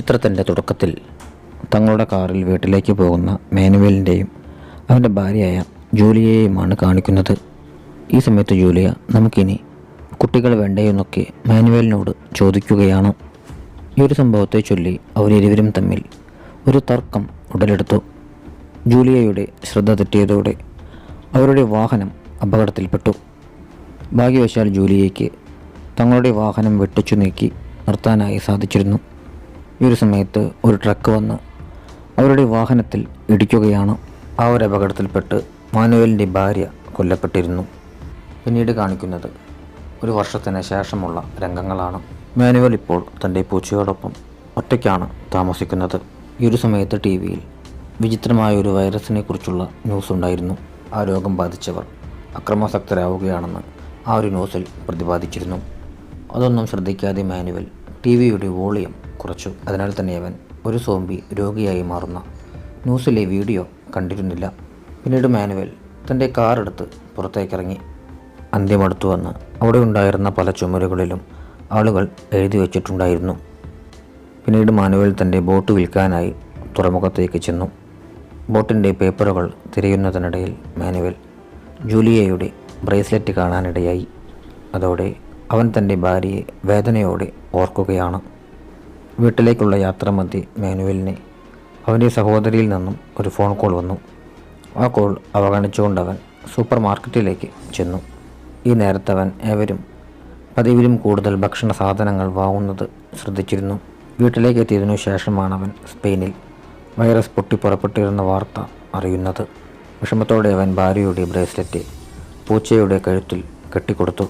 ചിത്രത്തിന്റെ തുടക്കത്തിൽ തങ്ങളുടെ കാറിൽ വീട്ടിലേക്ക് പോകുന്ന മാനുവലിന്റെയും അവന്റെ ഭാര്യയായ ജൂലിയയെയുമാണ് കാണിക്കുന്നത്. ഈ സമയത്ത് ജൂലിയ നമുക്കിനി കുട്ടികൾ വേണ്ടേയെന്നൊക്കെ മാനുവേലിനോട് ചോദിക്കുകയാണ്. ഈ ഒരു സംഭവത്തെ ചൊല്ലി അവരിരുവരും തമ്മിൽ ഒരു തർക്കം ഉടലെടുത്തു. ജൂലിയയുടെ ശ്രദ്ധ തെറ്റിയതോടെ അവരുടെ വാഹനം അപകടത്തിൽപ്പെട്ടു. ഭാഗ്യവശാൽ ജൂലിയയ്ക്ക് തങ്ങളുടെ വാഹനം വെട്ടിച്ചു നീക്കി നിർത്താനായി സാധിച്ചിരുന്നു. ഈ ഒരു സമയത്ത് ഒരു ട്രക്ക് വന്ന്. അവരുടെ വാഹനത്തിൽ ഇടിക്കുകയാണ്. ആ ഒരു അപകടത്തിൽപ്പെട്ട് മാനുവലിന്റെ ഭാര്യ കൊല്ലപ്പെട്ടിരുന്നു. പിന്നീട് കാണിക്കുന്നത് ഒരു വർഷത്തിന് ശേഷമുള്ള രംഗങ്ങളാണ്. മാനുവൽ ഇപ്പോൾ തന്റെ പൂച്ചയോടൊപ്പം ഒറ്റയ്ക്കാണ് താമസിക്കുന്നത്. ഈ ഒരു സമയത്ത് ടി വിയിൽ വിചിത്രമായ ഒരു വൈറസിനെ കുറിച്ചുള്ള ന്യൂസ് ഉണ്ടായിരുന്നു. ആ രോഗം ബാധിച്ചവർ അക്രമാസക്തരാവുകയാണെന്ന് ആ ഒരു ന്യൂസിൽ പ്രതിപാദിച്ചിരുന്നു. അതൊന്നും ശ്രദ്ധിക്കാതെ മാനുവൽ ടി വിയുടെ വോളിയം കുറച്ചു. അതിനാൽ തന്നെ അവൻ ഒരു സോംബി രോഗിയായി മാറുന്ന ന്യൂസിലെ വീഡിയോ കണ്ടിരുന്നില്ല. പിന്നീട് മാനുവൽ തന്റെ കാറെടുത്ത് പുറത്തേക്കിറങ്ങി. അന്ത്യമടുത്തു വന്ന് അവിടെ ഉണ്ടായിരുന്ന പല ചുമരുകളിലും ആളുകൾ എഴുതി വച്ചിട്ടുണ്ടായിരുന്നു. പിന്നീട് മാനുവൽ തന്റെ ബോട്ട് വിൽക്കാനായി തുറമുഖത്തേക്ക് ചെന്നു. ബോട്ടിന്റെ പേപ്പറുകൾ തിരയുന്നതിനിടയിൽ മാനുവൽ ജൂലിയയുടെ ബ്രേസ്ലെറ്റ് കാണാനിടയായി. അതോടെ അവൻ തന്റെ ഭാര്യയെ വേദനയോടെ ഓർക്കുകയാണ്. വീട്ടിലേക്കുള്ള യാത്ര മതി മാനുവലിനെ. അവന്റെ സഹോദരിയിൽ നിന്നും ഒരു ഫോൺ കോൾ വന്നു. ആ കോൾ അവഗണിച്ചുകൊണ്ട് അവൻ സൂപ്പർ മാർക്കറ്റിലേക്ക് ചെന്നു. ഈ നേരത്തെ അവൻ ഏവരും പതിവിലും കൂടുതൽ ഭക്ഷണ സാധനങ്ങൾ വാങ്ങുന്നത് ശ്രദ്ധിച്ചിരുന്നു. വീട്ടിലേക്ക് എത്തിയതിനു ശേഷമാണ് അവൻ സ്പെയിനിൽ വൈറസ് പൊട്ടിപ്പുറപ്പെട്ടിരുന്ന വാർത്ത അറിയുന്നത്. വിഷമത്തോടെ അവൻ ഭാര്യയുടെ ബ്രേസ്ലെറ്റ് പൂച്ചയുടെ കഴുത്തിൽ കെട്ടിക്കൊടുത്തു.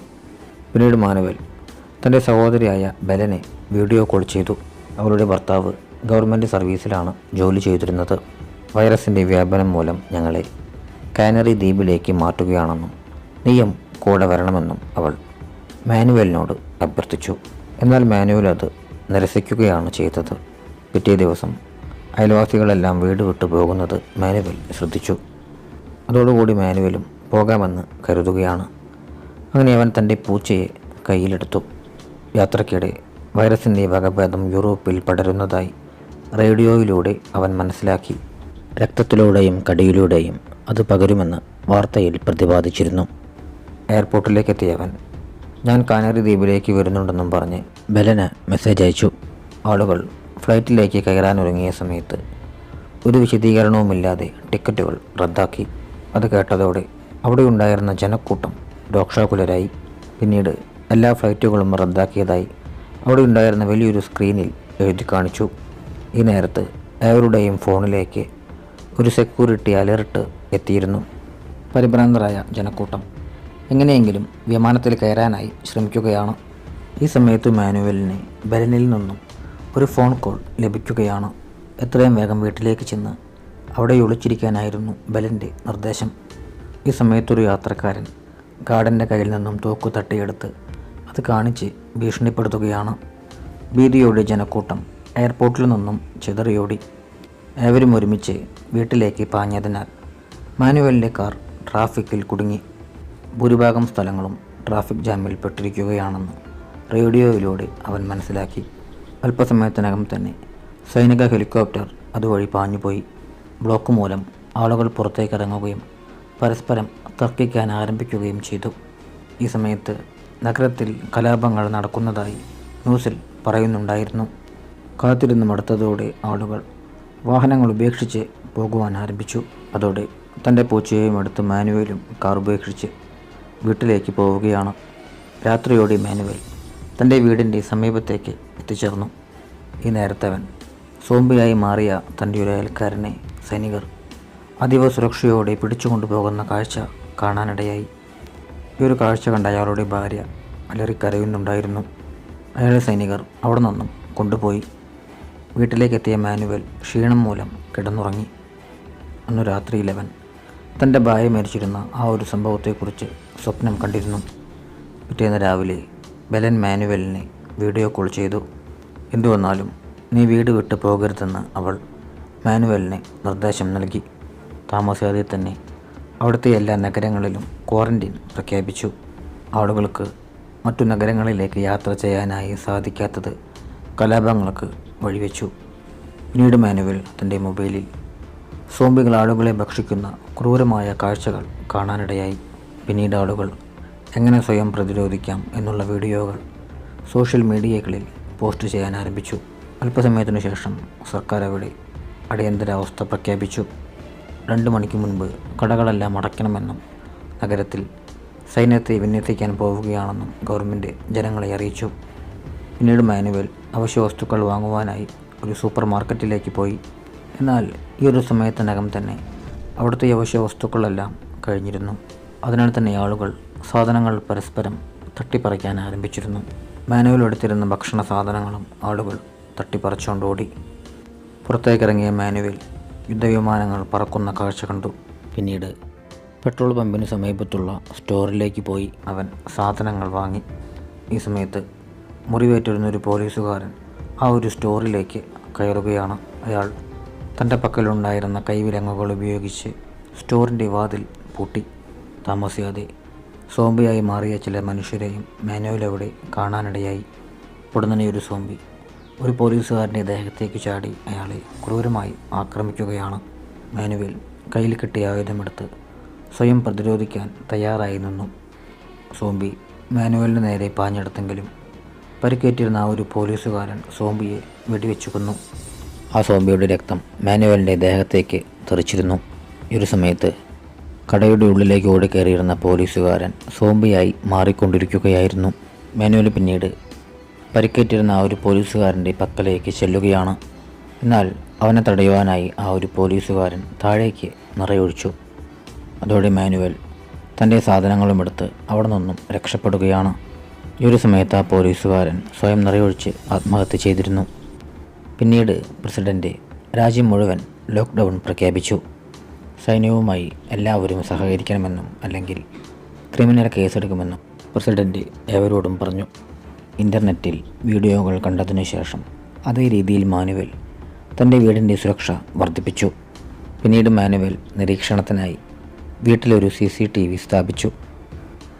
പിന്നീട് മാനുവൽ തന്റെ സഹോദരിയായ ബലനെ വീഡിയോ കോൾ ചെയ്തു. അവളുടെ ഭർത്താവ് ഗവൺമെന്റ് സർവീസിലാണ് ജോലി ചെയ്തിരുന്നത്. വൈറസിന്റെ വ്യാപനം മൂലം ഞങ്ങളെ കാനറി ദ്വീപിലേക്ക് മാറ്റുകയാണെന്നും നീയും കൂടെ വരണമെന്നും അവൾ മാനുവലിനോട് അഭ്യർത്ഥിച്ചു. എന്നാൽ മാനുവൽ അത് നിരസിക്കുകയാണ് ചെയ്തത്. പിറ്റേ ദിവസം അയൽവാസികളെല്ലാം വീട് വിട്ടു പോകുന്നത് മാനുവൽ ശ്രദ്ധിച്ചു. അതോടുകൂടി മാനുവലും പോകാമെന്ന് കരുതുകയാണ്. അങ്ങനെ അവൻ തന്റെ പൂച്ചയെ കയ്യിലെടുത്തു. യാത്രക്കിടെ വൈറസിന്റെ വകഭേദം യൂറോപ്പിൽ പടരുന്നതായി റേഡിയോയിലൂടെ അവൻ മനസ്സിലാക്കി. രക്തത്തിലൂടെയും കടിയിലൂടെയും അത് പകരുമെന്ന് വാർത്തയിൽ പ്രതിപാദിച്ചിരുന്നു. എയർപോർട്ടിലേക്കെത്തിയവൻ ഞാൻ കാനറി ദ്വീപിലേക്ക് വരുന്നുണ്ടെന്നും പറഞ്ഞ് ബലന് മെസ്സേജ് അയച്ചു. ആളുകൾ ഫ്ലൈറ്റിലേക്ക് കയറാനൊരുങ്ങിയ സമയത്ത് ഒരു വിശദീകരണവുമില്ലാതെ ടിക്കറ്റുകൾ റദ്ദാക്കി. അത് കേട്ടതോടെ അവിടെ ഉണ്ടായിരുന്ന ജനക്കൂട്ടം രോക്ഷാകുലരായി. പിന്നീട് എല്ലാ ഫ്ലൈറ്റുകളും റദ്ദാക്കിയതായി അവിടെ ഉണ്ടായിരുന്ന വലിയൊരു സ്ക്രീനിൽ എഴുതി കാണിച്ചു. ഈ നേരത്ത് അവരുടെയും ഫോണിലേക്ക് ഒരു സെക്യൂരിറ്റി അലർട്ട് എത്തിയിരുന്നു. പരിഭ്രാന്തരായ ജനക്കൂട്ടം എങ്ങനെയെങ്കിലും വിമാനത്തിൽ കയറാനായി ശ്രമിക്കുകയാണ്. ഈ സമയത്ത് മാനുവലിന് ബലനിൽ നിന്നും ഒരു ഫോൺ കോൾ ലഭിക്കുകയാണ്. എത്രയും വേഗം വീട്ടിലേക്ക് ചെന്ന് അവിടെ ഒളിച്ചിരിക്കാനായിരുന്നു ബലന്റെ നിർദ്ദേശം. ഈ സമയത്തൊരു യാത്രക്കാരൻ ഗാർഡന്റെ കയ്യിൽ നിന്നും തോക്ക് തട്ടിയെടുത്ത് അത് കാണിച്ച് ഭീഷണിപ്പെടുത്തുകയാണ്. ഭീതിയോടെ ജനക്കൂട്ടം എയർപോർട്ടിൽ നിന്നും ചിതറിയോടി. ഏവരും ഒരുമിച്ച് വീട്ടിലേക്ക് പാഞ്ഞതിനാൽ മാനുവലിന്റെ കാർ ട്രാഫിക്കിൽ കുടുങ്ങി. ഭൂരിഭാഗം സ്ഥലങ്ങളും ട്രാഫിക് ജാമിൽ പെട്ടിരിക്കുകയാണെന്ന് റേഡിയോയിലൂടെ അവൻ മനസ്സിലാക്കി. അല്പസമയത്തിനകം തന്നെ സൈനിക ഹെലികോപ്റ്റർ അതുവഴി പാഞ്ഞുപോയി. ബ്ലോക്ക് മൂലം ആളുകൾ പുറത്തേക്കിറങ്ങുകയും പരസ്പരം തർക്കിക്കാൻ ആരംഭിക്കുകയും ചെയ്തു. ഈ സമയത്ത് നഗരത്തിൽ കലാപങ്ങൾ നടക്കുന്നതായി ന്യൂസിൽ പറയുന്നുണ്ടായിരുന്നു. കാത്തിരുന്ന് മടുത്തതോടെ ആളുകൾ വാഹനങ്ങൾ ഉപേക്ഷിച്ച് പോകുവാൻ ആരംഭിച്ചു. അതോടെ തന്റെ പൂച്ചയെയും എടുത്ത് മാനുവലും കാർ ഉപേക്ഷിച്ച് വീട്ടിലേക്ക് പോവുകയാണ്. രാത്രിയോടെ മാനുവൽ തന്റെ വീടിന്റെ സമീപത്തേക്ക് എത്തിച്ചേർന്നു. ഈ നേരത്തവൻ സോംബിയായി മാറിയ തന്റെ ഒരു അയൽക്കാരനെ സൈനികർ അതീവ സുരക്ഷയോടെ പിടിച്ചുകൊണ്ടുപോകുന്ന കാഴ്ച കാണാനിടയായി. ഈ ഒരു കാഴ്ച കണ്ട അയാളുടെ ഭാര്യ അലറി കരയുന്നുണ്ടായിരുന്നു അയാളെ സൈനികർ അവിടെ നിന്നും കൊണ്ടുപോയി. വീട്ടിലേക്കെത്തിയ മാനുവൽ ക്ഷീണം മൂലം കിടന്നുറങ്ങി. അന്ന് രാത്രി ഇലവൻ തന്റെ ഭാര്യ മരിച്ചിരുന്ന ആ ഒരു സംഭവത്തെക്കുറിച്ച് സ്വപ്നം കണ്ടിരുന്നു. പിറ്റേന്ന് രാവിലെ ബലൻ മാനുവലിനെ വീഡിയോ കോൾ ചെയ്തു. എന്തുവന്നാലും നീ വീട് വിട്ട് പോകരുതെന്ന് അവൾ മാനുവലിന് നിർദ്ദേശം നൽകി. താമസിയാതെ തന്നെ അവിടുത്തെ എല്ലാ നഗരങ്ങളിലും ക്വാറന്റീൻ പ്രഖ്യാപിച്ചു. ആളുകൾക്ക് മറ്റു നഗരങ്ങളിലേക്ക് യാത്ര ചെയ്യാനായി സാധിക്കാത്തത് കലാപങ്ങൾക്ക് വഴിവെച്ചു. പിന്നീട് മാനുവൽ തന്റെ മൊബൈലിൽ സോംബികൾ ആളുകളെ ഭക്ഷിക്കുന്ന ക്രൂരമായ കാഴ്ചകൾ കാണാനിടയായി. പിന്നീട് ആളുകൾ എങ്ങനെ സ്വയം പ്രതിരോധിക്കാം എന്നുള്ള വീഡിയോകൾ സോഷ്യൽ മീഡിയകളിൽ പോസ്റ്റ് ചെയ്യാൻ ആരംഭിച്ചു. അല്പസമയത്തിനു ശേഷം സർക്കാർ അവിടെ അടിയന്തരാവസ്ഥ പ്രഖ്യാപിച്ചു. രണ്ട് മണിക്ക് മുൻപ് കടകളെല്ലാം അടയ്ക്കണമെന്നും നഗരത്തിൽ സൈന്യത്തെ വിന്യസിക്കാൻ പോവുകയാണെന്നും ഗവൺമെന്റ് ജനങ്ങളെ അറിയിച്ചു. പിന്നീട് മാനുവൽ അവശ്യ വസ്തുക്കൾ വാങ്ങുവാനായി ഒരു സൂപ്പർ മാർക്കറ്റിലേക്ക് പോയി. എന്നാൽ ഈ ഒരു സമയത്തിനകം തന്നെ അവിടുത്തെ അവശ്യ വസ്തുക്കളെല്ലാം കഴിഞ്ഞിരുന്നു. അതിനാൽ തന്നെ ആളുകൾ സാധനങ്ങൾ പരസ്പരം തട്ടിപ്പറിക്കാൻ ആരംഭിച്ചിരുന്നു. മാനുവൽ എടുത്തിരുന്ന ഭക്ഷണ സാധനങ്ങളും ആളുകൾ തട്ടിപ്പറിച്ചുകൊണ്ട് ഓടി. പുറത്തേക്കിറങ്ങിയ മാനുവൽ യുദ്ധവിമാനങ്ങൾ പറക്കുന്ന കാഴ്ച കണ്ടു. പിന്നീട് പെട്രോൾ പമ്പിന് സമീപത്തുള്ള സ്റ്റോറിലേക്ക് പോയി അവൻ സാധനങ്ങൾ വാങ്ങി. ഈ സമയത്ത് മുറിവേറ്റിരുന്ന ഒരു പോലീസുകാരൻ ആ ഒരു സ്റ്റോറിലേക്ക് കയറുകയാണ്. അയാൾ തന്റെ പക്കലുണ്ടായിരുന്ന കൈവിലങ്ങുകൾ ഉപയോഗിച്ച് സ്റ്റോറിന്റെ വാതിൽ പൂട്ടി. താമസിയാതെ സോംബിയായി മാറിയ ചില മനുഷ്യരെയും മാനുവൽ അവിടെ കാണാനിടയായി. ഉടനെ ഒരു സോംബി ഒരു പോലീസുകാരന്റെ ദേഹത്തേക്ക് ചാടി അയാളെ ക്രൂരമായി ആക്രമിക്കുകയാണ്. മാനുവൽ കയ്യിൽ കിട്ടിയ ആയുധമെടുത്ത് സ്വയം പ്രതിരോധിക്കാൻ തയ്യാറായി നിന്നു സോംബി മാനുവലിന് നേരെ പാഞ്ഞെടുത്തെങ്കിലും പരിക്കേറ്റിരുന്ന ആ ഒരു പോലീസുകാരൻ സോംബിയെ വെടിവെച്ചു കൊന്നു. ആ സോംബിയുടെ രക്തം മാനുവലിന്റെ ദേഹത്തേക്ക് തെറിച്ചിരുന്നു. ഒരു സമയത്ത് കടയുടെ ഉള്ളിലേക്ക് ഓടിക്കയറിയിരുന്ന പോലീസുകാരൻ സോംബിയായി മാറിക്കൊണ്ടിരിക്കുകയായിരുന്നു. മാനുവൽ പിന്നീട് പരിക്കേറ്റിരുന്ന ആ ഒരു പോലീസുകാരന്റെ പക്കലേക്ക് ചെല്ലുകയാണ്. എന്നാൽ അവനെ തടയുവാനായി ആ ഒരു പോലീസുകാരൻ താഴേക്ക് നിറയൊഴിച്ചു. അതോടെ മാനുവൽ തന്റെ സാധനങ്ങളും എടുത്ത് അവിടെ നിന്നും രക്ഷപ്പെടുകയാണ്. ഈ ഒരു സമയത്ത് ആ പോലീസുകാരൻ സ്വയം നിറയൊഴിച്ച് ആത്മഹത്യ ചെയ്തിരുന്നു. പിന്നീട് പ്രസിഡന്റ് രാജ്യം മുഴുവൻ ലോക്ക്ഡൗൺ പ്രഖ്യാപിച്ചു. സൈന്യവുമായി എല്ലാവരും സഹകരിക്കണമെന്നും അല്ലെങ്കിൽ ക്രിമിനൽ കേസെടുക്കുമെന്നും പ്രസിഡന്റ് ഏവരോടും പറഞ്ഞു. ഇന്റർനെറ്റിൽ വീഡിയോകൾ കണ്ടതിനു ശേഷം അതേ രീതിയിൽ മാനുവൽ തന്റെ വീടിന്റെ സുരക്ഷ വർദ്ധിപ്പിച്ചു. പിന്നീട് മാനുവൽ നിരീക്ഷണത്തിനായി വീട്ടിലൊരു സി സി ടി വി സ്ഥാപിച്ചു.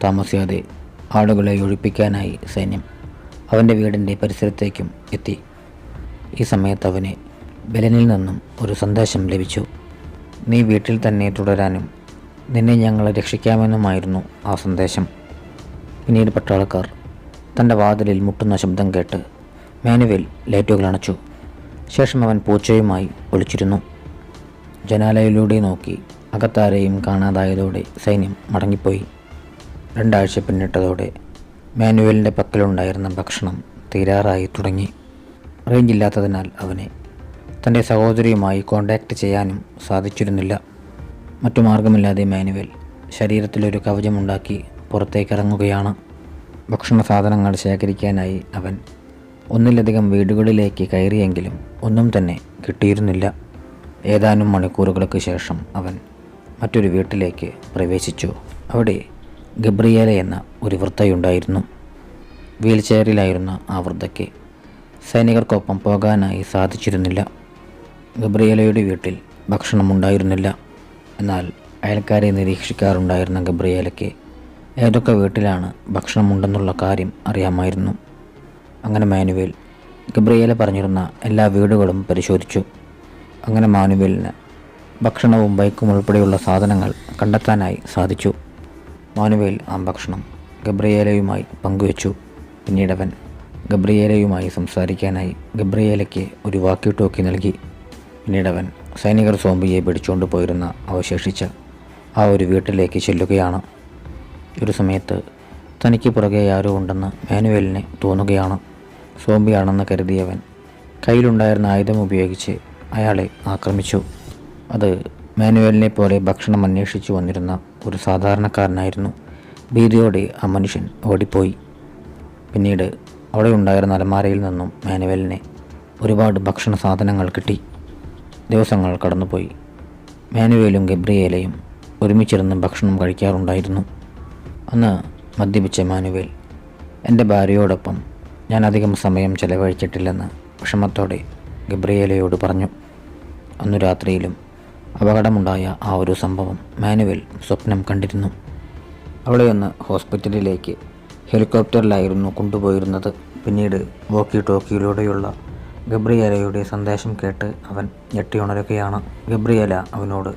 താമസിയാതെ ആളുകളെ ഒഴിപ്പിക്കാനായി സൈന്യം അവന്റെ വീടിന്റെ പരിസരത്തേക്കും എത്തി. ഈ സമയത്ത് അവന് ബലനിൽ നിന്നും ഒരു സന്ദേശം ലഭിച്ചു. നീ വീട്ടിൽ തന്നെ തുടരാനും നിന്നെ ഞങ്ങളെ രക്ഷിക്കാമെന്നുമായിരുന്നു ആ സന്ദേശം. പിന്നീട് പട്ടാളക്കാർ തന്റെ വാതിലിൽ മുട്ടുന്ന ശബ്ദം കേട്ട് മാനുവേൽ ലൈറ്റുകൾ അണച്ചു. ശേഷം അവൻ പൂച്ചയുമായി ഒളിച്ചിരുന്നു. ജനാലയിലൂടെ നോക്കി അകത്താരെയും കാണാതായതോടെ സൈന്യം മടങ്ങിപ്പോയി. രണ്ടാഴ്ച പിന്നിട്ടതോടെ മാനുവലിന്റെ പക്കലുണ്ടായിരുന്ന ഭക്ഷണം തീരാറായി തുടങ്ങി. റേഞ്ച് ഇല്ലാത്തതിനാൽ അവനെ തന്റെ സഹോദരിയുമായി കോണ്ടാക്ട് ചെയ്യാനും സാധിച്ചിരുന്നില്ല. മറ്റു മാർഗമില്ലാതെ മാനുവൽ ശരീരത്തിലൊരു കവചമുണ്ടാക്കി പുറത്തേക്കിറങ്ങുകയാണ് ഭക്ഷണ സാധനങ്ങൾ ശേഖരിക്കാനായി അവൻ ഒന്നിലധികം വീടുകളിലേക്ക് കയറിയെങ്കിലും ഒന്നും തന്നെ കിട്ടിയിരുന്നില്ല. ഏതാനും മണിക്കൂറുകൾക്ക് ശേഷം അവൻ മറ്റൊരു വീട്ടിലേക്ക് പ്രവേശിച്ചു. അവിടെ ഗബ്രിയേല എന്ന ഒരു വൃദ്ധയുണ്ടായിരുന്നു. വീൽ ചെയറിലായിരുന്ന ആ വൃദ്ധയ്ക്ക് സൈനികർക്കൊപ്പം പോകാനായി സാധിച്ചിരുന്നില്ല. ഗബ്രിയേലയുടെ വീട്ടിൽ ഭക്ഷണമുണ്ടായിരുന്നില്ല എന്നാൽ അയൽക്കാരെ നിരീക്ഷിക്കാറുണ്ടായിരുന്ന ഗബ്രിയേലയ്ക്ക് ഏതൊക്കെ വീട്ടിലാണ് ഭക്ഷണമുണ്ടെന്നുള്ള കാര്യം അറിയാമായിരുന്നു. അങ്ങനെ മാനുവേൽ ഗബ്രിയേല പറഞ്ഞിരുന്ന എല്ലാ വീടുകളും പരിശോധിച്ചു. അങ്ങനെ മാനുവേലിന് ഭക്ഷണവും ബൈക്കും ഉൾപ്പെടെയുള്ള സാധനങ്ങൾ കണ്ടെത്താനായി സാധിച്ചു. മാനുവേൽ ആ ഭക്ഷണം ഗബ്രിയേലയുമായി പങ്കുവച്ചു. പിന്നീടവൻ ഗബ്രിയേലയുമായി സംസാരിക്കാനായി ഗബ്രിയേലയ്ക്ക് ഒരു വാക്കി ടോക്കി നൽകി പിന്നീടവൻ സൈനികർ സോംബിയെ പിടിച്ചുകൊണ്ട് പോയിരുന്ന അവശേഷിച്ച ആ ഒരു വീട്ടിലേക്ക് ചെല്ലുകയാണ്. ഒരു സമയത്ത് തനിക്ക് പുറകെ ആരോ ഉണ്ടെന്ന് മാനുവലിന് തോന്നുകയാണ്. സോംബിയാണെന്ന് കരുതിയവൻ കയ്യിലുണ്ടായിരുന്ന ആയുധം ഉപയോഗിച്ച് അയാളെ ആക്രമിച്ചു. അത് മാനുവലിനെ പോലെ ഭക്ഷണം അന്വേഷിച്ചു വന്നിരുന്ന ഒരു സാധാരണക്കാരനായിരുന്നു. ഭീതിയോടെ ആ മനുഷ്യൻ ഓടിപ്പോയി. പിന്നീട് അവിടെ ഉണ്ടായിരുന്ന അലമാരയിൽ നിന്നും മാനുവലിനെ ഒരുപാട് ഭക്ഷണ സാധനങ്ങൾ കിട്ടി. ദിവസങ്ങൾ കടന്നുപോയി. മാനുവേലും ഗബ്രിയേലയും ഒരുമിച്ചിരുന്ന് ഭക്ഷണം കഴിക്കാറുണ്ടായിരുന്നു. അന്ന് മദ്യപിച്ച മാനുവേൽ എന്റെ ഭാര്യയോടൊപ്പം ഞാൻ അധികം സമയം ചെലവഴിച്ചിട്ടില്ലെന്ന് വിഷമത്തോടെ ഗബ്രിയേലയോട് പറഞ്ഞു. അന്നു രാത്രിയിലും അപകടമുണ്ടായ ആ ഒരു സംഭവം മാനുവൽ സ്വപ്നം കണ്ടിരുന്നു. അവളെ ഒന്ന് ഹോസ്പിറ്റലിലേക്ക് ഹെലികോപ്റ്ററിലായിരുന്നു കൊണ്ടുപോയിരുന്നത്. പിന്നീട് വോക്കി ടോക്കിയിലൂടെയുള്ള ഗബ്രിയേലയുടെ സന്ദേശം കേട്ട് അവൻ ഞെട്ടിയുണരുകയാണ്. ഗബ്രിയേല അവനോട്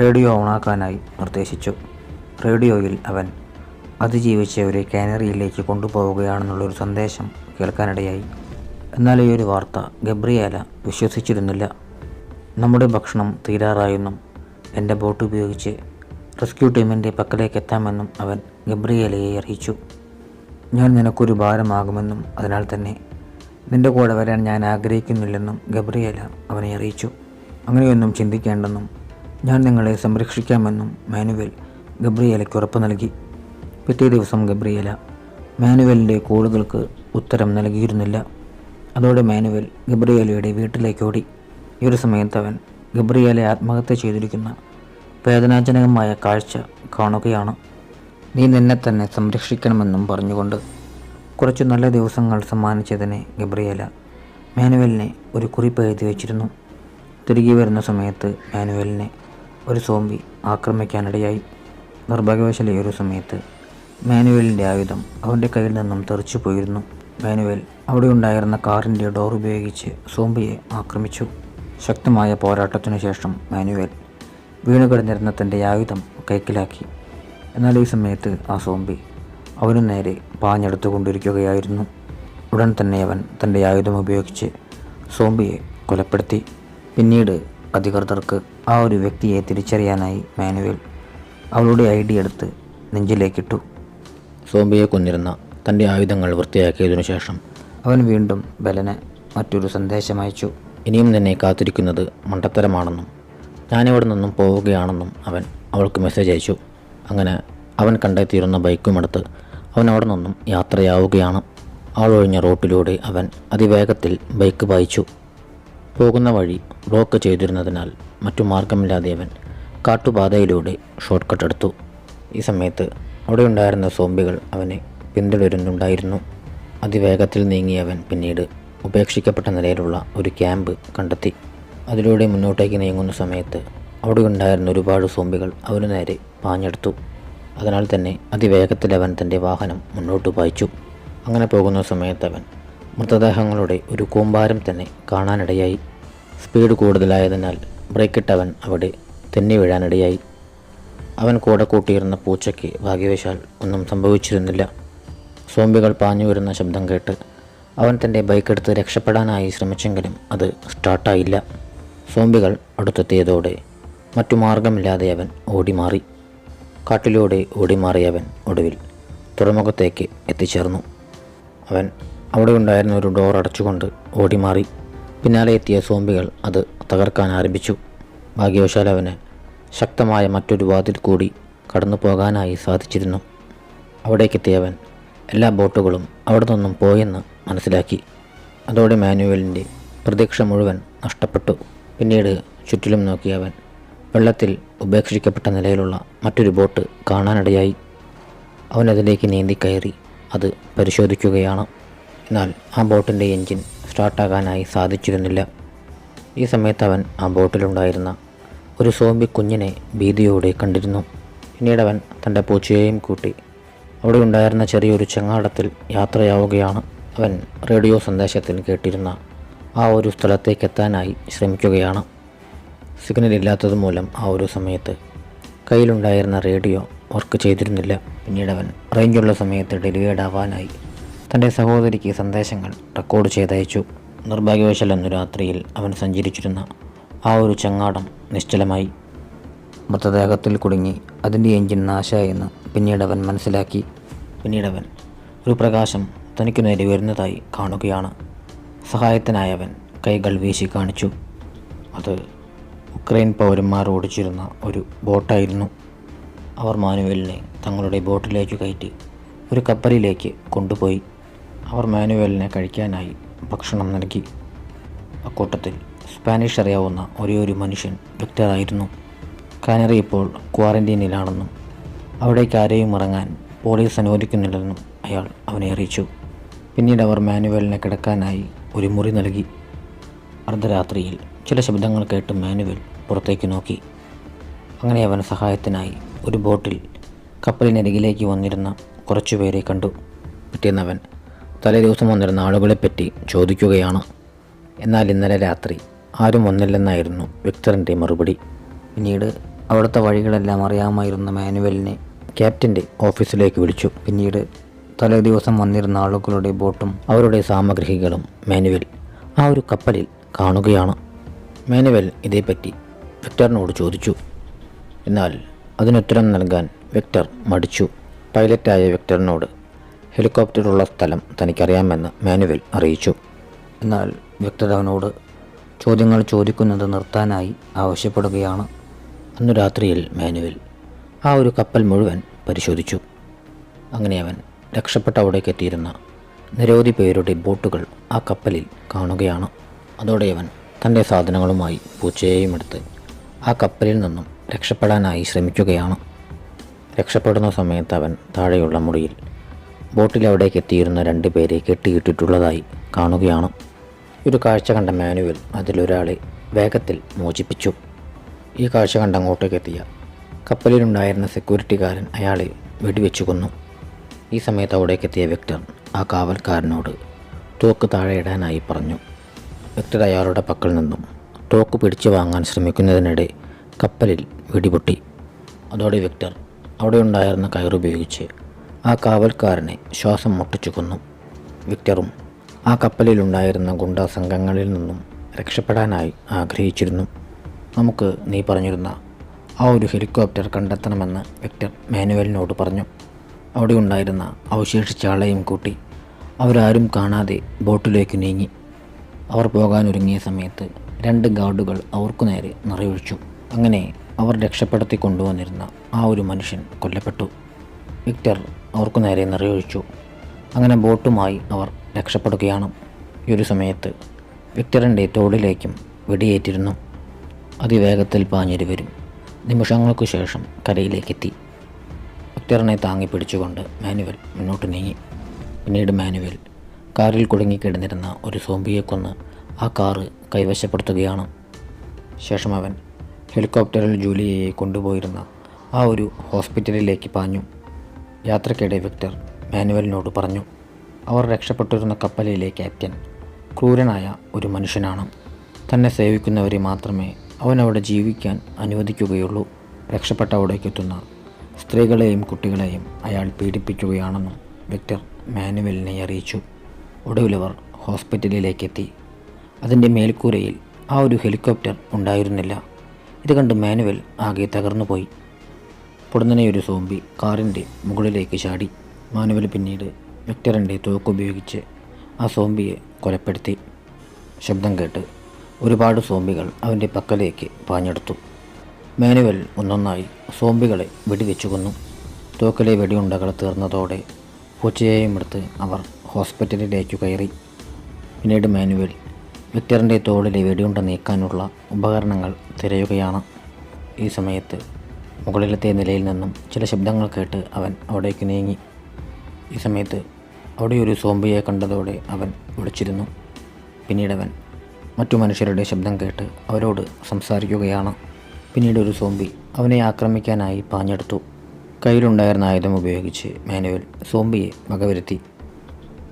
റേഡിയോ ഓണാക്കാനായി നിർദ്ദേശിച്ചു. റേഡിയോയിൽ അവൻ അതിജീവിച്ചവരെ കാനറിയിലേക്ക് കൊണ്ടുപോവുകയാണെന്നുള്ളൊരു സന്ദേശം കേൾക്കാനിടയായി. എന്നാൽ ഈ ഒരു വാർത്ത ഗബ്രിയാല വിശ്വസിച്ചിരുന്നില്ല. നമ്മുടെ ഭക്ഷണം തീരാറായെന്നും എന്റെ ബോട്ട് ഉപയോഗിച്ച് റെസ്ക്യൂ ടീമിന്റെ പക്കലേക്ക് എത്താമെന്നും അവൻ ഗബ്രിയേലയെ അറിയിച്ചു. ഞാൻ നിനക്കൊരു ഭാരമാകുമെന്നും അതിനാൽ തന്നെ. നിന്റെ കൂടെ വരാൻ ഞാൻ ആഗ്രഹിക്കുന്നില്ലെന്നും ഗബ്രിയേല അവനെ അറിയിച്ചു. അങ്ങനെയൊന്നും ചിന്തിക്കേണ്ടെന്നും ഞാൻ നിങ്ങളെ സംരക്ഷിക്കാമെന്നും മാനുവൽ ഗബ്രിയേലയ്ക്ക് ഉറപ്പ് നൽകി. പിറ്റേ ദിവസം ഗബ്രിയേല മാനുവലിന്റെ കോളുകൾക്ക് ഉത്തരം നൽകിയിരുന്നില്ല. അതോടെ മാനുവൽ ഗബ്രിയേലയുടെ വീട്ടിലേക്ക് ഓടി ഈ ഒരു സമയത്ത് അവൻ ഗബ്രിയേല ആത്മഹത്യ ചെയ്തിരിക്കുന്ന വേദനാജനകമായ കാഴ്ച കാണുകയാണ്. നീ നിന്നെ തന്നെ സംരക്ഷിക്കണമെന്നും പറഞ്ഞുകൊണ്ട് കുറച്ച് നല്ല ദിവസങ്ങൾ സമ്മാനിച്ചതിനെ ഗബ്രിയേല മാനുവലിനെ ഒരു കുറിപ്പ് എഴുതി വച്ചിരുന്നു. തിരികെ വരുന്ന സമയത്ത് മാനുവലിനെ ഒരു സോംബി ആക്രമിക്കാനിടയായി. നിർഭാഗ്യവശാൽ ഈ ഒരു സമയത്ത് മാനുവലിന്റെ ആയുധം അവന്റെ കയ്യിൽ നിന്നും തെറിച്ചു പോയിരുന്നു. മാനുവൽ അവിടെ ഉണ്ടായിരുന്ന കാറിന്റെ ഡോർ ഉപയോഗിച്ച് സോംബിയെ ആക്രമിച്ചു. ശക്തമായ പോരാട്ടത്തിനു ശേഷം മാനുവൽ വീണു കിടന്നിരുന്ന തന്റെ ആയുധം കൈക്കലാക്കി. എന്നാൽ ഈ സമയത്ത് ആ സോംബി അവനു നേരെ പാഞ്ഞെടുത്തുകൊണ്ടിരിക്കുകയായിരുന്നു. ഉടൻ തന്നെ അവൻ തന്റെ ആയുധം ഉപയോഗിച്ച് സോംബിയെ കൊലപ്പെടുത്തി. പിന്നീട് അധികൃതർക്ക് ആ ഒരു വ്യക്തിയെ തിരിച്ചറിയാനായി മാനുവൽ അവളുടെ ഐ ഡി എടുത്ത് നെഞ്ചിലേക്കിട്ടു. സോംബിയെ കൊന്നിരുന്ന തന്റെ ആയുധങ്ങൾ വൃത്തിയാക്കിയതിനു ശേഷം അവൻ വീണ്ടും ബലനെ മറ്റൊരു സന്ദേശം അയച്ചു. ഇനിയും നിന്നെ കാത്തിരിക്കുന്നത് മണ്ടത്തരമാണെന്നും ഞാനിവിടെ നിന്നും പോവുകയാണെന്നും അവൻ അവൾക്ക് മെസ്സേജ് അയച്ചു. അങ്ങനെ അവൻ കണ്ടെത്തിയിരുന്ന ബൈക്കുമെടുത്ത് അവൻ അവിടെ നിന്നും യാത്രയാവുകയാണ്. ആളൊഴിഞ്ഞ റോട്ടിലൂടെ അവൻ അതിവേഗത്തിൽ ബൈക്ക് പായിച്ചു. പോകുന്ന വഴി ബ്ലോക്ക് ചെയ്തിരുന്നതിനാൽ മറ്റു മാർഗമില്ലാതെ അവൻ കാട്ടുപാതയിലൂടെ ഷോർട്ട് കട്ട് എടുത്തു. ഈ സമയത്ത് അവിടെ ഉണ്ടായിരുന്ന സോംബികൾ അവനെ പിന്തുടരുന്നുണ്ടായിരുന്നു അതിവേഗത്തിൽ നീങ്ങിയ അവൻ പിന്നീട് ഉപേക്ഷിക്കപ്പെട്ട നിലയിലുള്ള ഒരു ക്യാമ്പ് കണ്ടെത്തി. അതിലൂടെ മുന്നോട്ടേക്ക് നീങ്ങുന്ന സമയത്ത് അവിടെ ഉണ്ടായിരുന്ന ഒരുപാട് സോംബികൾ അവന് നേരെ പാഞ്ഞെടുത്തു. അതിനാൽ തന്നെ അതിവേഗത്തിൽ അവൻ തന്റെ വാഹനം മുന്നോട്ട് പായിച്ചു. അങ്ങനെ പോകുന്ന സമയത്ത് അവൻ മൃതദേഹങ്ങളുടെ ഒരു കൂമ്പാരം തന്നെ കാണാനിടയായി. സ്പീഡ് കൂടുതലായതിനാൽ ബ്രേക്കിട്ടവൻ അവിടെ തെന്നി വീഴാനിടയായി. അവൻ കൂടെ കൂട്ടിയിരുന്ന പൂച്ചയ്ക്ക് ഭാഗ്യവശാൽ ഒന്നും സംഭവിച്ചിരുന്നില്ല. സോംബികൾ പാഞ്ഞു വരുന്ന ശബ്ദം കേട്ട് അവൻ തന്റെ ബൈക്കെടുത്ത് രക്ഷപ്പെടാനായി ശ്രമിച്ചെങ്കിലും അത് സ്റ്റാർട്ടായില്ല സോംബികൾ അടുത്തെത്തിയതോടെ മറ്റു മാർഗമില്ലാതെ അവൻ ഓടിമാറി. കാട്ടിലൂടെ ഓടിമാറിയവൻ ഒടുവിൽ തുറമുഖത്തേക്ക് എത്തിച്ചേർന്നു. അവൻ അവിടെ ഉണ്ടായിരുന്ന ഒരു ഡോർ അടച്ചുകൊണ്ട് ഓടിമാറി. പിന്നാലെ എത്തിയ സോംബികൾ അത് തകർക്കാൻ ആരംഭിച്ചു. ഭാഗ്യവശാൽ അവന് ശക്തമായ മറ്റൊരു വാതിൽ കൂടി കടന്നു പോകാനായി സാധിച്ചിരുന്നു. അവിടേക്കെത്തിയവൻ എല്ലാ ബോട്ടുകളും അവിടെ നിന്നും പോയെന്ന് മനസ്സിലാക്കി. അതോടെ മാനുവലിന്റെ പ്രതീക്ഷ മുഴുവൻ നഷ്ടപ്പെട്ടു. പിന്നീട് ചുറ്റിലും നോക്കിയവൻ വെള്ളത്തിൽ ഉപേക്ഷിക്കപ്പെട്ട നിലയിലുള്ള മറ്റൊരു ബോട്ട് കാണാനിടയായി. അവൻ അതിലേക്ക് നീന്തി കയറി അത് പരിശോധിക്കുകയാണ്. എന്നാൽ ആ ബോട്ടിന്റെ എൻജിൻ സ്റ്റാർട്ടാകാനായി സാധിച്ചിരുന്നില്ല. ഈ സമയത്ത് അവൻ ആ ബോട്ടിലുണ്ടായിരുന്ന ഒരു സോമ്പി കുഞ്ഞിനെ ഭീതിയോടെ കണ്ടിരുന്നു. പിന്നീട് അവൻ തന്റെ പൂച്ചയെയും കൂട്ടി. അവിടെ ഉണ്ടായിരുന്ന ചെറിയൊരു ചെങ്ങാടത്തിൽ യാത്രയാവുകയാണ് അവൻ റേഡിയോ സന്ദേശത്തിൽ കേട്ടിരുന്ന ആ ഒരു സ്ഥലത്തേക്ക് എത്താനായി ശ്രമിക്കുകയാണ്. സിഗ്നൽ ഇല്ലാത്തത് മൂലം ആ ഒരു സമയത്ത് കയ്യിലുണ്ടായിരുന്ന റേഡിയോ വർക്ക് ചെയ്തിരുന്നില്ല. പിന്നീട് അവൻ റേഞ്ചുള്ള സമയത്ത് ഡെലിവേഡ് ആവാനായി തന്റെ സഹോദരിക്ക് സന്ദേശങ്ങൾ റെക്കോർഡ് ചെയ്തയച്ചു. നിർഭാഗ്യവശാൽ അന്നു രാത്രിയിൽ അവൻ സഞ്ചരിച്ചിരുന്ന ആ ഒരു ചങ്ങാടം നിശ്ചലമായി. മൃതദേഹത്തിൽ കുടുങ്ങി. അതിന്റെ എഞ്ചിൻ നാശമായെന്ന് പിന്നീടവൻ മനസ്സിലാക്കി. പിന്നീടവൻ ഒരു പ്രകാശം തനിക്ക് നേരെ വരുന്നതായി കാണുകയാണ്. സഹായത്തിനായവൻ കൈകൾ വീശി കാണിച്ചു. അത് ഉക്രൈൻ പൗരന്മാർ ഓടിച്ചിരുന്ന ഒരു ബോട്ടായിരുന്നു. അവർ മാനുവലിനെ തങ്ങളുടെ ബോട്ടിലേക്ക് കയറ്റി ഒരു കപ്പലിലേക്ക് കൊണ്ടുപോയി. അവർ മാനുവലിനെ കഴിക്കാനായി ഭക്ഷണം നൽകി. അക്കൂട്ടത്തിൽ സ്പാനിഷ് അറിയാവുന്ന ഒരേ ഒരു മനുഷ്യൻ വിക്ടറായിരുന്നു കാനറി ഇപ്പോൾ ക്വാറന്റീനിലാണെന്നും അവിടേക്ക് ആരെയും ഇറങ്ങാൻ പോലീസ് അനുവദിക്കുന്നില്ലെന്നും അയാൾ അവനെ അറിയിച്ചു. പിന്നീട് അവർ മാനുവലിനെ കിടക്കാനായി ഒരു മുറി നൽകി. അർദ്ധരാത്രിയിൽ ചില ശബ്ദങ്ങൾ കേട്ട് മാനുവൽ പുറത്തേക്ക് നോക്കി. അങ്ങനെ അവൻ സഹായത്തിനായി ഒരു ബോട്ടിൽ കപ്പലിനരികിലേക്ക് വന്നിരുന്ന കുറച്ചുപേരെ കണ്ടു. പിറ്റേന്നവൻ തലേ ദിവസം വന്നിരുന്ന ആളുകളെപ്പറ്റി ചോദിക്കുകയാണ്. എന്നാൽ ഇന്നലെ രാത്രി ആരും വന്നില്ലെന്നായിരുന്നു വിക്ടറിന്റെ മറുപടി. പിന്നീട് അവിടുത്തെ വഴികളെല്ലാം അറിയാമായിരുന്ന മാനുവലിനെ ക്യാപ്റ്റന്റെ ഓഫീസിലേക്ക് വിളിച്ചു. പിന്നീട് തലേ ദിവസം വന്നിരുന്ന ആളുകളുടെ ബോട്ടും അവരുടെ സാമഗ്രികളും മാനുവൽ ആ ഒരു കപ്പലിൽ കാണുകയാണ്. മാനുവൽ ഇതേപ്പറ്റി വിക്ടറിനോട് ചോദിച്ചു. എന്നാൽ അതിനുത്തരം നൽകാൻ വിക്ടർ മടിച്ചു. പൈലറ്റായ വിക്ടറിനോട് ഹെലികോപ്റ്ററുള്ള സ്ഥലം തനിക്കറിയാമെന്ന് മാനുവൽ അറിയിച്ചു. എന്നാൽ വിക്ടർ അവനോട് ചോദ്യങ്ങൾ ചോദിക്കുന്നത് നിർത്താനായി ആവശ്യപ്പെടുകയാണ്. അന്നു രാത്രിയിൽ മാനുവൽ ആ ഒരു കപ്പൽ മുഴുവൻ പരിശോധിച്ചു. അങ്ങനെ അവൻ രക്ഷപ്പെട്ട അവിടേക്ക് എത്തിയിരുന്ന നിരവധി പേരുടെ ബോട്ടുകൾ ആ കപ്പലിൽ കാണുകയാണ്. അതോടെ അവൻ തന്റെ സാധനങ്ങളുമായി പൂച്ചയെയും എടുത്ത് ആ കപ്പലിൽ നിന്നും രക്ഷപ്പെടാനായി ശ്രമിക്കുകയാണ്. രക്ഷപ്പെടുന്ന സമയത്ത് അവൻ താഴെയുള്ള മുറിയിൽ ബോട്ടിൽ അവിടേക്ക് എത്തിയിരുന്ന രണ്ട് പേരെ കെട്ടിയിട്ടിട്ടുള്ളതായി കാണുകയാണ്. ഒരു കാഴ്ച കണ്ട മാനുവൽ അതിലൊരാളെ വേഗത്തിൽ മോചിപ്പിച്ചു. ഈ കാഴ്ച കണ്ട അങ്ങോട്ടേക്ക് എത്തിയ കപ്പലിലുണ്ടായിരുന്ന സെക്യൂരിറ്റിക്കാരൻ അയാളെ വെടിവെച്ചു കൊന്നു. ഈ സമയത്ത് അവിടേക്ക് എത്തിയ വിക്ടർ ആ കാവൽക്കാരനോട് തോക്ക് താഴെ ഇടാനായി പറഞ്ഞു. വിക്ടർ അയാളുടെ പക്കൽ നിന്നും തോക്ക് പിടിച്ചു വാങ്ങാൻ ശ്രമിക്കുന്നതിനിടെ കപ്പലിൽ വെടിപൊട്ടി. അതോടെ വിക്ടർ അവിടെ ഉണ്ടായിരുന്ന കയറുപയോഗിച്ച് ആ കാവൽക്കാരനെ ശ്വാസം മുട്ടിച്ചു കൊന്നു. വിക്ടറും ആ കപ്പലിലുണ്ടായിരുന്ന ഗുണ്ടാ സംഘങ്ങളിൽ നിന്നും രക്ഷപ്പെടാനായി ആഗ്രഹിച്ചിരുന്നു. നമുക്ക് നീ പറഞ്ഞിരുന്ന ആ ഒരു ഹെലികോപ്റ്റർ കണ്ടെത്തണമെന്ന് വിക്ടർ മാനുവലിനോട് പറഞ്ഞു. അവിടെ ഉണ്ടായിരുന്ന അവശേഷിച്ച ആളെയും കൂട്ടി അവരാരും കാണാതെ ബോട്ടിലേക്ക് നീങ്ങി. അവർ പോകാനൊരുങ്ങിയ സമയത്ത് രണ്ട് ഗാർഡുകൾ അവർക്കു നേരെ നിറയൊഴിച്ചു. അങ്ങനെ അവർ രക്ഷപ്പെടുത്തി കൊണ്ടുവന്നിരുന്ന ആ ഒരു മനുഷ്യൻ കൊല്ലപ്പെട്ടു. വിക്ടർ അവർക്കു നേരെ നിറയൊഴിച്ചു. അങ്ങനെ ബോട്ടുമായി അവർ രക്ഷപ്പെടുകയാണ്. ഈ ഒരു സമയത്ത് വിക്ടറിന്റെ തോളിലേക്കും വെടിയേറ്റിരുന്നു. അതിവേഗത്തിൽ പാഞ്ഞിരുവരും നിമിഷങ്ങൾക്കു ശേഷം കരയിലേക്കെത്തി. വിക്ടറിനെ താങ്ങി പിടിച്ചുകൊണ്ട് മാനുവൽ മുന്നോട്ട് നീങ്ങി. പിന്നീട് മാനുവൽ കാറിൽ കുടുങ്ങിക്കിടന്നിരുന്ന ഒരു സോംബിയെ കൊന്ന് ആ കാറ് കൈവശപ്പെടുത്തുകയാണ്. ശേഷം അവൻ ഹെലികോപ്റ്ററിൽ ജൂലിയയെ കൊണ്ടുപോയിരുന്ന ആ ഒരു ഹോസ്പിറ്റലിലേക്ക് പാഞ്ഞു. യാത്രക്കിടെ വിക്ടർ മാനുവലിനോട് പറഞ്ഞു അവർ രക്ഷപ്പെട്ടിരുന്ന കപ്പലിലെ ക്യാപ്റ്റൻ ക്രൂരനായ ഒരു മനുഷ്യനാണ്. തന്നെ സേവിക്കുന്നവരെ മാത്രമേ അവൻ ജീവിക്കാൻ അനുവദിക്കുകയുള്ളൂ. രക്ഷപ്പെട്ട അവിടേക്കെത്തുന്ന സ്ത്രീകളെയും കുട്ടികളെയും അയാൾ പീഡിപ്പിക്കുകയാണെന്നും വിക്ടർ മാനുവലിനെ അറിയിച്ചു. ഒടുവിലവർ ഹോസ്പിറ്റലിലേക്കെത്തി അതിന്റെ മേൽക്കൂരയിൽ ആ ഒരു ഹെലികോപ്റ്റർ ഉണ്ടായിരുന്നില്ല. ഇത് കണ്ട് മാനുവൽ ആകെ തകർന്നുപോയി. പൊടുന്നനെ ഒരു സോംബി കാറിന്റെ മുകളിലേക്ക് ചാടി. മാനുവൽ പിന്നീട് വിക്ടറിന്റെ തോക്കുപയോഗിച്ച് ആ സോംബിയെ കൊലപ്പെടുത്തി. ശബ്ദം കേട്ട് ഒരുപാട് സോംബികൾ അവന്റെ പക്കലേക്ക് പാഞ്ഞെടുത്തു. മാനുവൽ ഒന്നൊന്നായി സോംബികളെ വെടിവെച്ചു കൊന്നു. തോക്കിലെ വെടിയുണ്ടകൾ തീർന്നതോടെ പൂച്ചയെയും എടുത്ത് അവർ ഹോസ്പിറ്റലിലേക്ക് കയറി. പിന്നീട് മാനുവൽ വിക്ടറിന്റെ തോളിലെ വെടിയുണ്ട നീക്കാനുള്ള ഉപകരണങ്ങൾ തിരയുകയാണ്. ഈ സമയത്ത് മുകളിലത്തെ നിലയിൽ നിന്നും ചില ശബ്ദങ്ങൾ കേട്ട് അവൻ അവിടേക്ക് നീങ്ങി. ഈ സമയത്ത് അവിടെ ഒരു സോംബിയെ കണ്ടതോടെ അവൻ വിളിച്ചിരുന്നു. പിന്നീട് അവൻ മറ്റു മനുഷ്യരുടെ ശബ്ദം കേട്ട് അവരോട് സംസാരിക്കുകയാണ്. പിന്നീട് ഒരു സോംബി അവനെ ആക്രമിക്കാനായി പാഞ്ഞെടുത്തു. കയ്യിലുണ്ടായിരുന്ന ആയുധം ഉപയോഗിച്ച് മാനുവൽ സോംബിയെ വകവരുത്തി.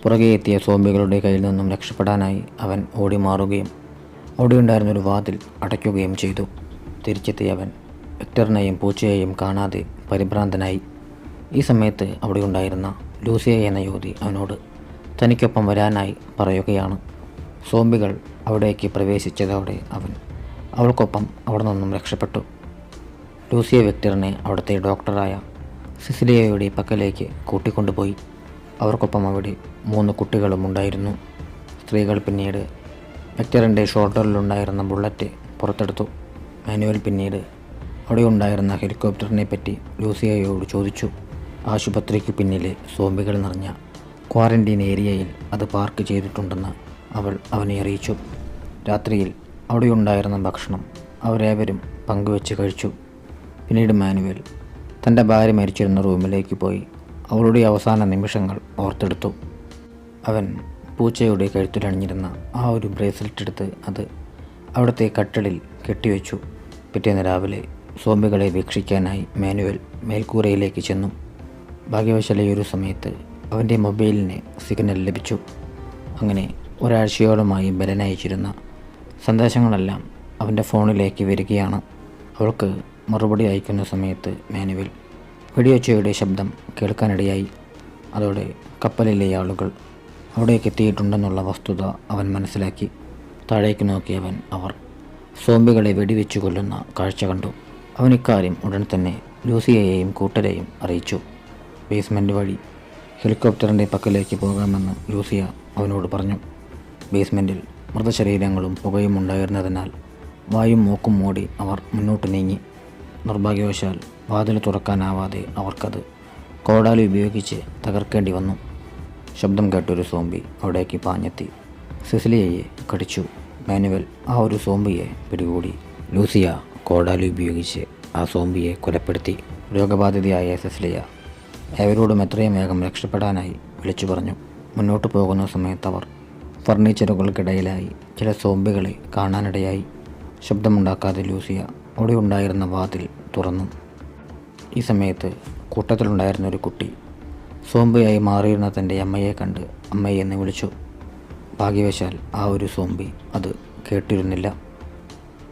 പുറകെ എത്തിയ സോംബികളുടെ കയ്യിൽ നിന്നും രക്ഷപ്പെടാനായി അവൻ ഓടി മാറുകയും അവിടെയുണ്ടായിരുന്ന ഒരു വാതിൽ അടയ്ക്കുകയും ചെയ്തു. തിരിച്ചെത്തിയ അവൻ പൂച്ചയെയും കാണാതെ പരിഭ്രാന്തനായി. ഈ സമയത്ത് അവിടെ ഉണ്ടായിരുന്ന ലൂസിയ എന്ന യുവതി അവനോട് തനിക്കൊപ്പം വരാനായി പറയുകയാണ്. സോംബികൾ അവിടേക്ക് പ്രവേശിച്ചതോടെ അവൻ അവൾക്കൊപ്പം അവിടെ നിന്നും രക്ഷപ്പെട്ടു. ലൂസിയ വിക്ടറിനെ അവിടുത്തെ ഡോക്ടറായ സിസിലിയയുടെ പക്കലേക്ക് കൂട്ടിക്കൊണ്ടുപോയി. അവർക്കൊപ്പം അവിടെ മൂന്ന് കുട്ടികളും ഉണ്ടായിരുന്നു. സ്ത്രീകൾ പിന്നീട് വിക്ടറിന്റെ ഷോൾഡറിലുണ്ടായിരുന്ന ബുള്ളറ്റ് പുറത്തെടുത്തു. മാനുവൽ പിന്നീട് അവിടെ ഉണ്ടായിരുന്ന ഹെലികോപ്റ്ററിനെ പറ്റി ലൂസിയയോട് ചോദിച്ചു. ആശുപത്രിക്ക് പിന്നിലെ സോംബികൾ നിറഞ്ഞ ക്വാറന്റീൻ ഏരിയയിൽ അത് പാർക്ക് ചെയ്തിട്ടുണ്ടെന്ന് അവൾ അവനെ അറിയിച്ചു. രാത്രിയിൽ അവിടെ ഉണ്ടായിരുന്ന ഭക്ഷണം അവരേവരും പങ്കുവെച്ച് കഴിച്ചു. പിന്നീട് മാനുവൽ തന്റെ ഭാര്യ മരിച്ചിരുന്ന റൂമിലേക്ക് പോയി. അവളുടെ അവസാന നിമിഷങ്ങൾ ഓർത്തെടുത്തു. അവൻ പൂച്ചയുടെ കഴുത്തിലണിഞ്ഞിരുന്ന ആ ഒരു ബ്രേസ്ലെറ്റ് എടുത്ത് അത് അവിടുത്തെ കട്ടിളിൽ കെട്ടിവെച്ചു. പിറ്റേന്ന് രാവിലെ സോംബികളെ വീക്ഷിക്കാനായി മാനുവൽ മേൽക്കൂരയിലേക്ക് ചെന്നു. ഭാഗ്യവശാല ഒരു സമയത്ത് അവന്റെ മൊബൈലിന് സിഗ്നൽ ലഭിച്ചു. അങ്ങനെ ഒരാഴ്ചയോളമായി ബലനയച്ചിരുന്ന സന്ദേശങ്ങളെല്ലാം അവന്റെ ഫോണിലേക്ക് വരികയാണ്. അവൾക്ക് മറുപടി അയക്കുന്ന സമയത്ത് മാനുവൽ വെടിയൊച്ചയുടെ ശബ്ദം കേൾക്കാനിടയായി. അതോടെ കപ്പലിലെ ആളുകൾ അവിടേക്ക് എത്തിയിട്ടുണ്ടെന്നുള്ള വസ്തുത അവൻ മനസ്സിലാക്കി. താഴേക്ക് നോക്കിയവൻ അവർ സോംബികളെ വെടിവെച്ചു കൊല്ലുന്ന കാഴ്ച കണ്ടു. അവൻ ഇക്കാര്യം ഉടൻ തന്നെ ലൂസിയയെയും കൂട്ടരെയും അറിയിച്ചു. ബേസ്മെന്റ് വഴി ഹെലികോപ്റ്ററിന്റെ പക്കലേക്ക് പോകാമെന്ന് ലൂസിയ അവനോട് പറഞ്ഞു. ബേസ്മെന്റിൽ മൃതശരീരങ്ങളും പുകയും ഉണ്ടായിരുന്നതിനാൽ വായും മൂക്കും മൂടി അവർ മുന്നോട്ട് നീങ്ങി. നിർഭാഗ്യവശാൽ വാതിൽ തുറക്കാനാവാതെ അവർക്കത് കോടാലി ഉപയോഗിച്ച് തകർക്കേണ്ടി വന്നു. ശബ്ദം കേട്ടൊരു സോംബി അവിടേക്ക് പാഞ്ഞെത്തി. സിസിലിയയെ കടിച്ചു. മാനുവൽ ആ ഒരു സോംബിയെ പിടികൂടി. ലൂസിയ കോടാലി ഉപയോഗിച്ച് ആ സോംബിയെ കൊലപ്പെടുത്തി. രോഗബാധിതയായ സിസിലിയ ഏവരോടും എത്രയും വേഗം രക്ഷപ്പെടാനായി വിളിച്ചു പറഞ്ഞു. മുന്നോട്ട് പോകുന്ന സമയത്ത് അവർ ഫർണിച്ചറുകൾക്കിടയിലായി ചില സോംബികളെ കാണാനിടയായി. ശബ്ദമുണ്ടാക്കാതെ ലൂസിയ ഒടിയുണ്ടായിരുന്ന വാതിൽ തുറന്നു. ഈ സമയത്ത് കൂട്ടത്തിലുണ്ടായിരുന്ന ഒരു കുട്ടി സോംബിയായി മാറിയിരുന്ന തന്റെ അമ്മയെ കണ്ട് അമ്മയെ എന്ന് വിളിച്ചു. ഭാഗ്യവശാൽ ആ ഒരു സോംബി അത് കേട്ടിരുന്നില്ല.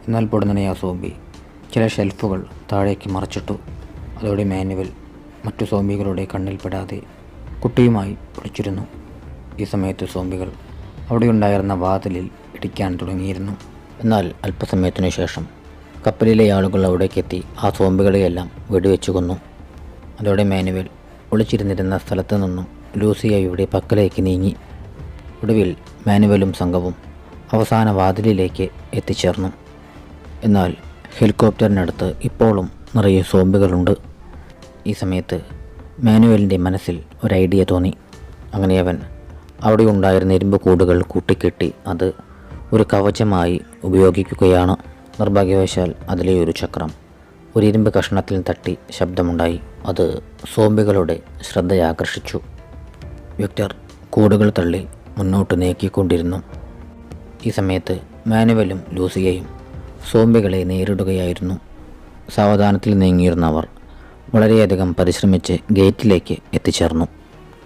എന്നാൽ പൊടുന്നനെ ആ സോംബി ചില ഷെൽഫുകൾ താഴേക്ക് മറച്ചിട്ടു. അതോടെ മാനുവൽ മറ്റു സോംബികളുടെ കണ്ണിൽപ്പെടാതെ കുട്ടിയുമായി പൊളിച്ചിരുന്നു ഈ സമയത്ത് സോംബികൾ അവിടെയുണ്ടായിരുന്ന വാതിലിൽ ഇടിക്കാൻ തുടങ്ങിയിരുന്നു. എന്നാൽ അല്പസമയത്തിനു ശേഷം കപ്പലിലെ ആളുകൾ അവിടേക്കെത്തി ആ സോംബികളെയെല്ലാം വെടിവെച്ചു കൊന്നു അതോടെ മാനുവൽ ഒളിച്ചിരുന്നിരുന്ന സ്ഥലത്തു നിന്നും ലൂസിയയുടെ പക്കലേക്ക് നീങ്ങി. ഒടുവിൽ മാനുവലും സംഘവും അവസാന വാതിലിലേക്ക് എത്തിച്ചേർന്നു. എന്നാൽ ഹെലികോപ്റ്ററിനടുത്ത് ഇപ്പോഴും നിറയെ സോംബികളുണ്ട്. ഈ സമയത്ത് മാനുവലിന്റെ മനസ്സിൽ ഒരു ഐഡിയ തോന്നി. അങ്ങനെ അവൻ അവിടെ ഉണ്ടായിരുന്ന ഇരുമ്പ് കൂടുകൾ കൂട്ടിക്കെട്ടി അത് ഒരു കവചമായി ഉപയോഗിക്കുകയാണ്. നിർഭാഗ്യവശാൽ അതിലെ ഒരു ചക്രം. ഒരു ഇരുമ്പ് കഷ്ണത്തിൽ തട്ടി ശബ്ദമുണ്ടായി. അത് സോംബികളുടെ ശ്രദ്ധയാകർഷിച്ചു വിക്ടർ കൂടുകൾ തള്ളി മുന്നോട്ട് നീക്കിക്കൊണ്ടിരുന്നു. ഈ സമയത്ത് മാനുവലും ലൂസിയയും സോംബികളെ നേരിടുകയായിരുന്നു. സാവധാനത്തിൽ നീങ്ങിയിരുന്നവർ വളരെയധികം പരിശ്രമിച്ച് ഗേറ്റിലേക്ക് എത്തിച്ചേർന്നു.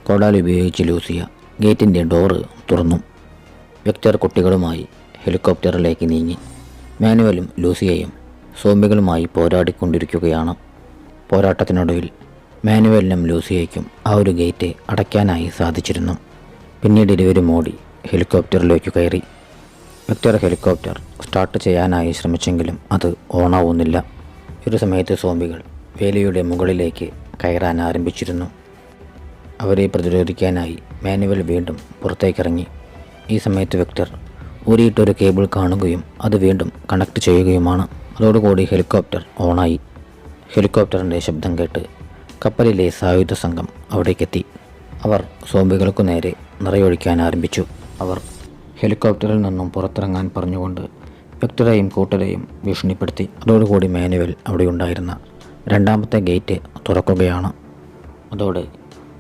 കോടാലി ഉപയോഗിച്ച് ലൂസിയ ഗേറ്റിന്റെ ഡോറ് തുറന്നു. വെക്ടർ കുട്ടികളുമായി ഹെലികോപ്റ്ററിലേക്ക് നീങ്ങി. മാനുവലും ലൂസിയയും സോംബികളുമായി പോരാടിക്കൊണ്ടിരിക്കുകയാണ്. പോരാട്ടത്തിനൊടുവിൽ മാനുവലിനും ലൂസിയയ്ക്കും ആ ഒരു ഗേറ്റ് അടയ്ക്കാനായി സാധിച്ചിരുന്നു. പിന്നീട് ഇരുവരും ഓടി ഹെലികോപ്റ്ററിലേക്ക് കയറി. വെക്ടർ ഹെലികോപ്റ്റർ സ്റ്റാർട്ട് ചെയ്യാനായി ശ്രമിച്ചെങ്കിലും അത് ഓണാവുന്നില്ല. ഒരു സമയത്ത് സോംബികൾ വേലിയുടെ മുകളിലേക്ക് കയറാൻ ആരംഭിച്ചിരുന്നു. അവരെ പ്രതിരോധിക്കാനായി മാനുവൽ വീണ്ടും പുറത്തേക്കിറങ്ങി. ഈ സമയത്ത് വെക്ടർ ഊരിയിട്ടൊരു കേബിൾ കാണുകയും അത് വീണ്ടും കണക്ട് ചെയ്യുകയുമാണ്. അതോടുകൂടി ഹെലികോപ്റ്റർ ഓണായി. ഹെലികോപ്റ്ററിന്റെ ശബ്ദം കേട്ട് കപ്പലിലെ സായുധ സംഘം അവിടേക്കെത്തി. അവർ സോംബികൾക്കു നേരെ നിറയൊഴിക്കാൻ ആരംഭിച്ചു. അവർ ഹെലികോപ്റ്ററിൽ നിന്നും പുറത്തിറങ്ങാൻ പറഞ്ഞുകൊണ്ട് വ്യക്തരെയും കൂട്ടരെയും ഭീഷണിപ്പെടുത്തി. അതോടുകൂടി മാനുവൽ അവിടെ ഉണ്ടായിരുന്ന രണ്ടാമത്തെ ഗേറ്റ് തുറക്കുകയാണ്. അതോടെ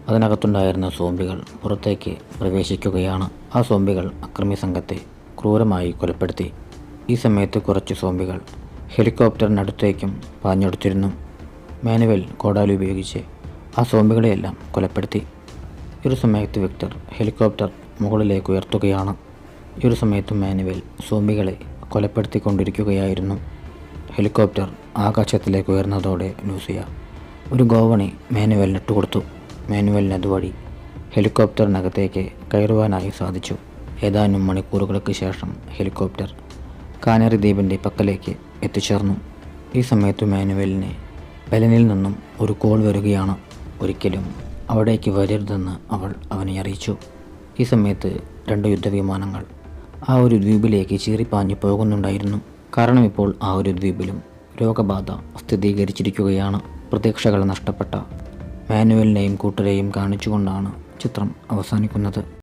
അതിനകത്തുണ്ടായിരുന്ന സോംബികൾ പുറത്തേക്ക് പ്രവേശിക്കുകയാണ്. ആ സോംബികൾ അക്രമി സംഘത്തെ ക്രൂരമായി കൊലപ്പെടുത്തി. ഈ സമയത്ത് കുറച്ച് സോംബികൾ ഹെലികോപ്റ്ററിനടുത്തേക്കും പാഞ്ഞെടുത്തിരുന്നു. മാനുവൽ കോടാലി ഉപയോഗിച്ച് ആ സോംബികളെയെല്ലാം കൊലപ്പെടുത്തി. ഒരു സമയത്ത് വിക്ടർ ഹെലികോപ്റ്റർ മുകളിലേക്ക് ഉയർത്തുകയാണ്. ഈ ഒരു സമയത്ത് മാനുവൽ സോംബികളെ കൊലപ്പെടുത്തിക്കൊണ്ടിരിക്കുകയായിരുന്നു. ഹെലികോപ്റ്റർ ആകാശത്തിലേക്ക് ഉയർന്നതോടെ ലൂസിയ ഒരു ഗോവണി മാനുവലിന് ഇട്ടുകൊടുത്തു. മാനുവലിന് അതുവഴി ഹെലികോപ്റ്ററിനകത്തേക്ക് കയറുവാനായി സാധിച്ചു. ഏതാനും മണിക്കൂറുകൾക്ക് ശേഷം ഹെലികോപ്റ്റർ കാനറി ദ്വീപിന്റെ പക്കലേക്ക് എത്തിച്ചേർന്നു. ഈ സമയത്ത് മാനുവലിനെ ബലനിൽ നിന്നും ഒരു കോൾ വരികയാണ്. ഒരിക്കലും അവിടേക്ക് വരരുതെന്ന് അവൾ അവനെ അറിയിച്ചു. ഈ സമയത്ത് രണ്ട് യുദ്ധവിമാനങ്ങൾ ആ ഒരു ദ്വീപിലേക്ക് ചീറിപ്പാഞ്ഞു പോകുന്നുണ്ടായിരുന്നു. കാരണം ഇപ്പോൾ ആ ഒരു ദ്വീപിലും രോഗബാധ സ്ഥിരീകരിച്ചിരിക്കുകയാണ്. പ്രതീക്ഷകൾ നഷ്ടപ്പെട്ട മാനുവലിനെയും കൂട്ടരെയും കാണിച്ചുകൊണ്ടാണ് ചിത്രം അവസാനിക്കുന്നത്.